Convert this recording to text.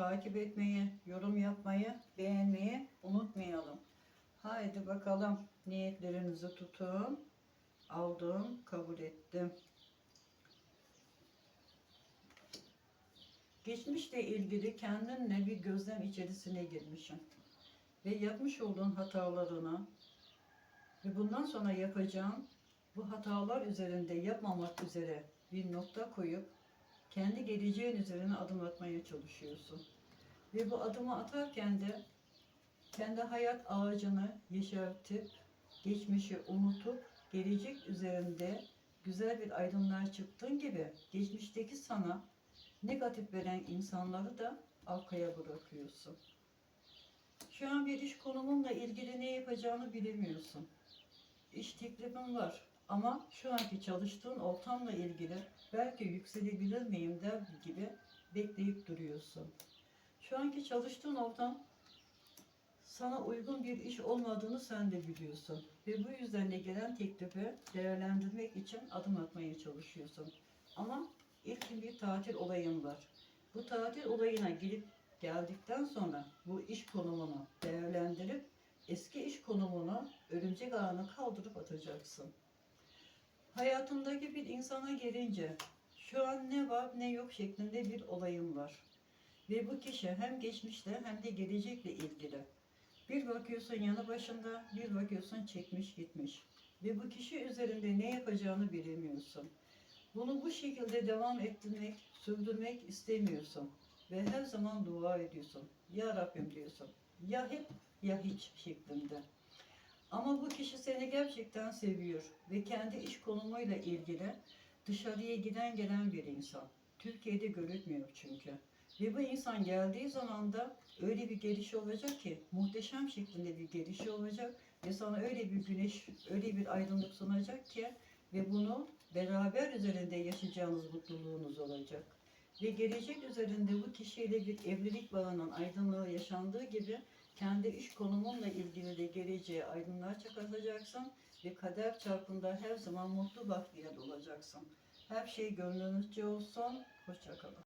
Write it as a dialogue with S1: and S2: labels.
S1: takip etmeyi, yorum yapmayı, beğenmeyi unutmayalım. Haydi bakalım niyetlerinizi tutun. Aldım, kabul ettim. Geçmişle ilgili kendinle bir gözlem içerisine girmişim. Ve yapmış olduğun hatalarını ve bundan sonra yapacağın bu hatalar üzerinde yapmamak üzere bir nokta koyup kendi geleceğin üzerine adım atmaya çalışıyorsun. Ve bu adımı atarken de kendi hayat ağacını yeşertip, geçmişi unutup, gelecek üzerinde güzel bir aydınlığa çıktığın gibi geçmişteki sana negatif veren insanları da arkaya bırakıyorsun. Şu an bir iş konumunla ilgili ne yapacağını bilemiyorsun. İş teklifin var ama şu anki çalıştığın ortamla ilgili belki yükselebilir miyim der gibi bekleyip duruyorsun. Şu anki çalıştığın ortam sana uygun bir iş olmadığını sen de biliyorsun. Ve bu yüzden de gelen teklifi değerlendirmek için adım atmaya çalışıyorsun. Ama ilk bir tatil olayın var. Bu tatil olayına girip geldikten sonra bu iş konumunu değerlendirip eski iş konumunu örümcek ağını kaldırıp atacaksın. Hayatındaki bir insana gelince şu an ne var ne yok şeklinde bir olayın var. Ve bu kişi hem geçmişte hem de gelecekle ilgili. Bir bakıyorsun yanı başında, bir bakıyorsun çekmiş gitmiş. Ve bu kişi üzerinde ne yapacağını bilemiyorsun. Bunu bu şekilde devam ettirmek, sürdürmek istemiyorsun. Ve her zaman dua ediyorsun. Ya Rabbim diyorsun. Ya hep ya hiç şeklinde. Ama bu kişi seni gerçekten seviyor ve kendi iş konumuyla ilgili dışarıya giden gelen bir insan. Türkiye'de görülmüyor çünkü. Ve bu insan geldiği zaman da öyle bir gelişi olacak ki muhteşem şeklinde bir gelişi olacak ve sana öyle bir güneş, öyle bir aydınlık sunacak ki ve bunu beraber üzerinde yaşayacağınız mutluluğunuz olacak. Ve gelecek üzerinde bu kişiyle bir evlilik bağının aydınlığı yaşandığı gibi kendi iş konumunla ilgili de geleceğe aydınlığa çıkartacaksın ve kader çarpında her zaman mutlu bahtiyar olacaksın. Her şey gönlünüzce olsun. Hoşçakalın.